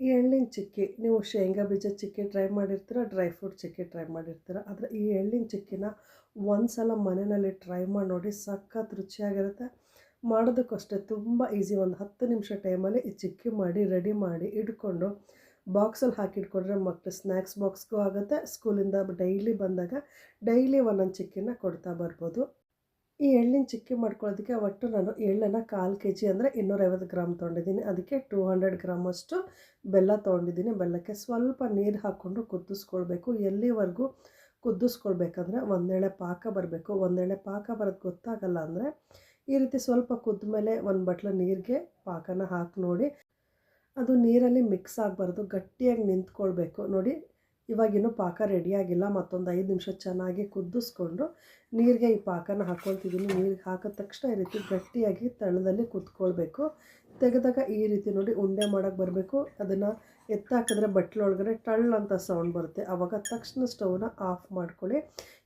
ಈ ಎಳ್ಳಿನ ಚಿಕ್ಕಿ, ನೀವು ಶೇಂಗಾ ಬೀಜ ಚಿಕ್ಕಿ ಟ್ರೈ ಮಾಡಿರ್ತೀರ ಡ್ರೈ ಫ್ರೂಟ್ ಚಿಕ್ಕಿ ಟ್ರೈ ಮಾಡಿರ್ತೀರ, ಆದರೆ ಈ ಎಳ್ಳಿನ ಚಿಕ್ಕಿನ ಒಂದು ಸಲ ಮನೆಯಲ್ಲಿ ಟ್ರೈ ಮಾಡಿ ನೋಡಿ ಸಖತ್ ರುಚಿಯಾಗಿರುತ್ತೆ. ಮಾಡೋದಕ್ಕಷ್ಟೇ ತುಂಬ ಈಸಿ ಒಂದು ಹತ್ತು ನಿಮಿಷ ಟೈಮಲ್ಲಿ ಈ ಚಿಕ್ಕಿ ಮಾಡಿ ರೆಡಿ ಮಾಡಿ ಇಟ್ಕೊಂಡು ಬಾಕ್ಸಲ್ಲಿ ಹಾಕಿಟ್ಕೊಂಡ್ರೆ ಮಕ್ಕಳು ಸ್ನ್ಯಾಕ್ಸ್ ಬಾಕ್ಸ್ಗೂ ಆಗುತ್ತೆ. ಸ್ಕೂಲಿಂದ ಡೈಲಿ ಬಂದಾಗ ಡೈಲಿ ಒಂದೊಂದು ಚಿಕ್ಕಿನ ಕೊಡ್ತಾ ಬರ್ಬೋದು. ಈ ಎಳ್ಳಿನ ಚಿಕ್ಕಿ ಮಾಡ್ಕೊಳ್ಳೋದಕ್ಕೆ ಒಟ್ಟು ನಾನು ಎಳ್ಳನ್ನು ಕಾಲು ಕೆ ಜಿ ಅಂದರೆ ಇನ್ನೂರೈವತ್ತು ಗ್ರಾಮ್ ತೊಗೊಂಡಿದ್ದೀನಿ. ಅದಕ್ಕೆ ಟೂ ಹಂಡ್ರೆಡ್ ಗ್ರಾಮಷ್ಟು ಬೆಲ್ಲ ತೊಗೊಂಡಿದ್ದೀನಿ. ಬೆಲ್ಲಕ್ಕೆ ಸ್ವಲ್ಪ ನೀರು ಹಾಕ್ಕೊಂಡು ಕುದಿಸ್ಕೊಳ್ಬೇಕು. ಎಲ್ಲಿವರೆಗೂ ಕುದಿಸ್ಕೊಳ್ಬೇಕಂದ್ರೆ ಒಂದೇಳೆ ಪಾಕ ಬರಬೇಕು. ಒಂದೇಳೆ ಪಾಕ ಬರೋದು ಗೊತ್ತಾಗಲ್ಲ ಅಂದರೆ ಈ ರೀತಿ ಸ್ವಲ್ಪ ಕುದ್ದ ಮೇಲೆ ಒಂದು ಬಟ್ಲು ನೀರಿಗೆ ಪಾಕನ ಹಾಕಿ ನೋಡಿ. ಅದು ನೀರಲ್ಲಿ ಮಿಕ್ಸ್ ಆಗಬಾರ್ದು. ಗಟ್ಟಿಯಾಗಿ ನಿಂತ್ಕೊಳ್ಬೇಕು. ನೋಡಿ ಇವಾಗಿನ್ನೂ ಪಾಕ ರೆಡಿಯಾಗಿಲ್ಲ ಮತ್ತೊಂದು ಐದು ನಿಮಿಷ ಚೆನ್ನಾಗಿ ಕುದಿಸ್ಕೊಂಡು ನೀರಿಗೆ ಈ ಪಾಕನ ಹಾಕ್ಕೊಳ್ತಿದ್ದೀನಿ ನೀರಿಗೆ ಹಾಕಿದ ತಕ್ಷಣ ಈ ರೀತಿ ಗಟ್ಟಿಯಾಗಿ ತಳದಲ್ಲಿ ಕುತ್ಕೊಳ್ಬೇಕು. ತೆಗೆದಾಗ ಈ ರೀತಿ ನೋಡಿ ಉಂಡೆ ಮಾಡೋಕ್ಕೆ ಬರಬೇಕು. ಅದನ್ನು ಎತ್ತಾಕಿದ್ರೆ ಬಟ್ಲೊಳಗಡೆ ಟಳ್ ಅಂತ ಸೌಂಡ್ ಬರುತ್ತೆ. ಆವಾಗ ತಕ್ಷಣ ಸ್ಟವ್ನ ಆಫ್ ಮಾಡ್ಕೊಳ್ಳಿ.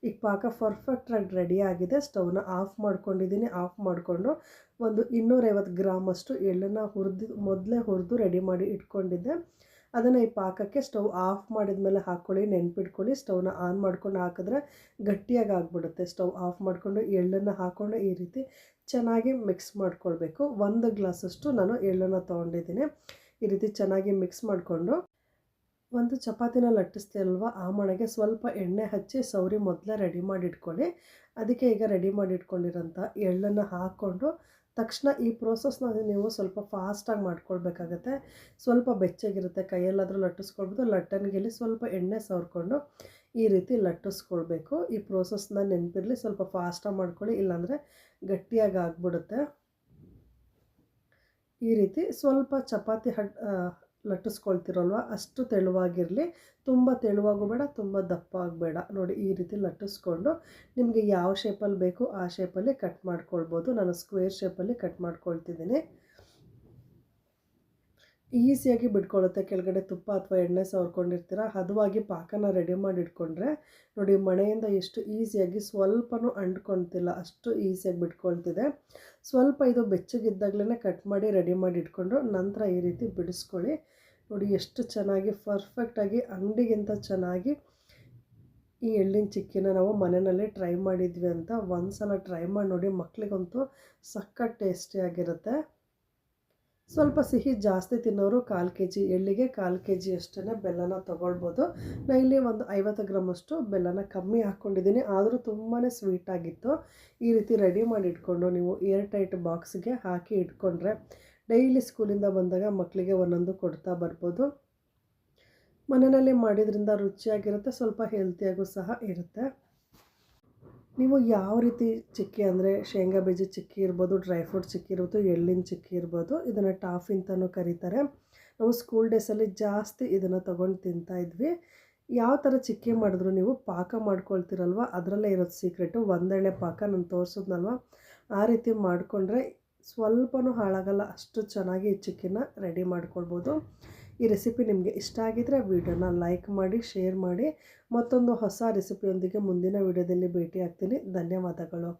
ಈಗ ಪಾಕ ಪರ್ಫೆಕ್ಟಾಗಿ ರೆಡಿ ಆಗಿದೆ. ಸ್ಟವ್ನ ಆಫ್ ಮಾಡ್ಕೊಂಡಿದ್ದೀನಿ ಆಫ್ ಮಾಡಿಕೊಂಡು ಒಂದು ಇನ್ನೂರೈವತ್ತು ಗ್ರಾಮಷ್ಟು ಎಳ್ಳನ್ನು ಹುರಿದು, ಮೊದಲೇ ಹುರಿದು ರೆಡಿ ಮಾಡಿ ಇಟ್ಕೊಂಡಿದ್ದೆ. ಅದನ್ನು ಈ ಪಾಕಕ್ಕೆ ಸ್ಟವ್ ಆಫ್ ಮಾಡಿದ ಮೇಲೆ ಹಾಕ್ಕೊಳ್ಳಿ ನೆನ್ಪಿಟ್ಕೊಳ್ಳಿ, ಸ್ಟವ್ನ ಆನ್ ಮಾಡ್ಕೊಂಡು ಹಾಕಿದ್ರೆ ಗಟ್ಟಿಯಾಗಿ ಆಗಿಬಿಡುತ್ತೆ. ಸ್ಟವ್ ಆಫ್ ಮಾಡಿಕೊಂಡು ಎಳ್ಳನ್ನು ಹಾಕ್ಕೊಂಡು ಈ ರೀತಿ ಚೆನ್ನಾಗಿ ಮಿಕ್ಸ್ ಮಾಡ್ಕೊಳ್ಬೇಕು. ಒಂದು ಗ್ಲಾಸಷ್ಟು ನಾನು ಎಳ್ಳನ್ನು ತೊಗೊಂಡಿದ್ದೀನಿ. ಈ ರೀತಿ ಚೆನ್ನಾಗಿ ಮಿಕ್ಸ್ ಮಾಡಿಕೊಂಡು ಒಂದು ಚಪಾತಿನ ಲಟ್ಟಿಸ್ತೀರಲ್ವ ಆ ಮಣೆಗೆ ಸ್ವಲ್ಪ ಎಣ್ಣೆ ಹಚ್ಚಿ ಸೌರಿ ಮೊದಲೇ ರೆಡಿ ಮಾಡಿ ಇಟ್ಕೊಳ್ಳಿ ಅದಕ್ಕೆ ಈಗ ರೆಡಿ ಮಾಡಿ ಇಟ್ಕೊಂಡಿರೋಂಥ ಎಳ್ಳನ್ನು ಹಾಕ್ಕೊಂಡು ತಕ್ಷಣ ಈ ಪ್ರೋಸೆಸ್ನ ನೀವು ಸ್ವಲ್ಪ ಫಾಸ್ಟಾಗಿ ಮಾಡ್ಕೊಳ್ಬೇಕಾಗತ್ತೆ. ಸ್ವಲ್ಪ ಬೆಚ್ಚಗಿರುತ್ತೆ, ಕೈಯಲ್ಲಾದರೂ ಲಟ್ಟಿಸ್ಕೊಳ್ಬೋದು ಲಟ್ಟಣಿಗೆಲಿ ಸ್ವಲ್ಪ ಎಣ್ಣೆ ಸವರ್ಕೊಂಡು ಈ ರೀತಿ ಲಟ್ಟಿಸ್ಕೊಳ್ಬೇಕು. ಈ ಪ್ರೋಸೆಸ್ನ ನೆನಪಿರಲಿ ಸ್ವಲ್ಪ ಫಾಸ್ಟಾಗಿ ಮಾಡ್ಕೊಳ್ಳಿ, ಇಲ್ಲಾಂದರೆ ಗಟ್ಟಿಯಾಗಿ ಆಗ್ಬಿಡುತ್ತೆ. ಈ ರೀತಿ ಸ್ವಲ್ಪ ಚಪಾತಿ ಹಡ್ ಲಟ್ಟಿಸ್ಕೊಳ್ತಿರಲ್ವ? ಅಷ್ಟು ತೆಳುವಾಗಿರಲಿ. ತುಂಬ ತೆಳುವಾಗೂ ಬೇಡ ತುಂಬ ದಪ್ಪ ಆಗಬೇಡ ನೋಡಿ, ಈ ರೀತಿ ಲಟ್ಟಿಸ್ಕೊಂಡು ನಿಮಗೆ ಯಾವ ಶೇಪಲ್ಲಿ ಬೇಕು ಆ ಶೇಪಲ್ಲಿ ಕಟ್ ಮಾಡ್ಕೊಳ್ಬೋದು. ನಾನು ಸ್ಕ್ವೇರ್ ಶೇಪಲ್ಲಿ ಕಟ್ ಮಾಡ್ಕೊಳ್ತಿದ್ದೀನಿ. ಈಸಿಯಾಗಿ ಬಿಟ್ಕೊಳ್ಳುತ್ತೆ. ಕೆಳಗಡೆ ತುಪ್ಪ ಅಥವಾ ಎಣ್ಣೆ ಸವರ್ಕೊಂಡಿರ್ತೀರ? ಹದವಾಗಿ ಪಾಕನ ರೆಡಿ ಮಾಡಿ ಇಟ್ಕೊಂಡ್ರೆ, ನೋಡಿ, ಮಣೆಯಿಂದ ಎಷ್ಟು ಈಸಿಯಾಗಿ ಸ್ವಲ್ಪನೂ ಅಂಟ್ಕೊಳ್ತಿಲ್ಲ. ಅಷ್ಟು ಈಸಿಯಾಗಿ ಬಿಟ್ಕೊಳ್ತಿದೆ. ಸ್ವಲ್ಪ ಇದು ಬೆಚ್ಚಗಿದ್ದಾಗಲೇ ಕಟ್ ಮಾಡಿ ರೆಡಿ ಮಾಡಿ ಇಟ್ಕೊಂಡು ನಂತರ ಈ ರೀತಿ ಬಿಡಿಸ್ಕೊಳ್ಳಿ. ನೋಡಿ, ಎಷ್ಟು ಚೆನ್ನಾಗಿ ಪರ್ಫೆಕ್ಟಾಗಿ ಅಂಗಡಿಗಿಂತ ಚೆನ್ನಾಗಿ ಈ ಎಳ್ಳಿನ ಚಿಕ್ಕಿನ ನಾವು ಮನೆಯಲ್ಲೇ ಟ್ರೈ ಮಾಡಿದ್ವಿ ಅಂತ ಒಂದು ಸಲ ಟ್ರೈ ಮಾಡಿ ನೋಡಿ ಮಕ್ಕಳಿಗಂತೂ ಸಖತ್ ಟೇಸ್ಟಿಯಾಗಿರುತ್ತೆ ಸ್ವಲ್ಪ ಸಿಹಿ ಜಾಸ್ತಿ ತಿನ್ನೋರು ಕಾಲು ಕೆ ಜಿ ಎಳ್ಳಿಗೆ ಕಾಲು ಕೆ ಜಿ ಅಷ್ಟೇ ಬೆಲ್ಲನ ತೊಗೊಳ್ಬೋದು. ನಾನು ಇಲ್ಲಿ ಒಂದು ಐವತ್ತು ಗ್ರಾಮಷ್ಟು ಬೆಲ್ಲನ ಕಮ್ಮಿ ಹಾಕ್ಕೊಂಡಿದ್ದೀನಿ, ಆದರೂ ತುಂಬಾ ಸ್ವೀಟಾಗಿತ್ತು ಈ ರೀತಿ ರೆಡಿ ಮಾಡಿ ಇಟ್ಕೊಂಡು ನೀವು ಏರ್ ಟೈಟ್ ಬಾಕ್ಸ್ಗೆ ಹಾಕಿ ಇಟ್ಕೊಂಡ್ರೆ ಡೈಲಿ ಸ್ಕೂಲಿಂದ ಬಂದಾಗ ಮಕ್ಕಳಿಗೆ ಒಂದೊಂದು ಕೊಡ್ತಾ ಬರ್ಬೋದು. ಮನೆಯಲ್ಲಿ ಮಾಡಿದ್ರಿಂದ ರುಚಿಯಾಗಿರುತ್ತೆ, ಸ್ವಲ್ಪ ಹೆಲ್ತಿಯಾಗೂ ಸಹ ಇರುತ್ತೆ. ನೀವು ಯಾವ ರೀತಿ ಚಿಕ್ಕಿ ಅಂದರೆ ಶೇಂಗಾ ಬೀಜ ಚಿಕ್ಕಿ ಇರ್ಬೋದು, ಡ್ರೈ ಫ್ರೂಟ್ ಚಿಕ್ಕಿ ಇರ್ಬೋದು, ಎಳ್ಳಿನ ಚಿಕ್ಕಿ ಇರ್ಬೋದು, ಇದನ್ನು ಟಾಫಿ ಅಂತಲೂ ಕರೀತಾರೆ. ನಾವು ಸ್ಕೂಲ್ ಡೇಸಲ್ಲಿ ಜಾಸ್ತಿ ಇದನ್ನು ತೊಗೊಂಡು ತಿಂತಾಯಿದ್ವಿ ಯಾವ ಥರ ಚಿಕ್ಕಿ ಮಾಡಿದ್ರು ನೀವು ಪಾಕ ಮಾಡ್ಕೊಳ್ತೀರಲ್ವ? ಅದರಲ್ಲೇ ಇರೋದು ಸೀಕ್ರೆಟು ಒಂದೆಳೆ ಪಾಕ ನಾನು ತೋರಿಸಿದ್ನಲ್ವ? ಆ ರೀತಿ ಮಾಡಿಕೊಂಡ್ರೆ ಸ್ವಲ್ಪನೂ ಹಾಳಾಗಲ್ಲ. ಅಷ್ಟು ಚೆನ್ನಾಗಿ ಚಿಕ್ಕಿನ ರೆಡಿ ಮಾಡ್ಕೊಳ್ಬೋದು. ಈ ರೆಸಿಪಿ ನಿಮಗೆ ಇಷ್ಟ ಆಗಿದ್ದರೆ ವಿಡಿಯೋನ ಲೈಕ್ ಮಾಡಿ ಶೇರ್ ಮಾಡಿ. ಮತ್ತೊಂದು ಹೊಸ ರೆಸಿಪಿಯೊಂದಿಗೆ ಮುಂದಿನ ವಿಡಿಯೋದಲ್ಲಿ ಭೇಟಿ ಆಗ್ತೀನಿ ಧನ್ಯವಾದಗಳು.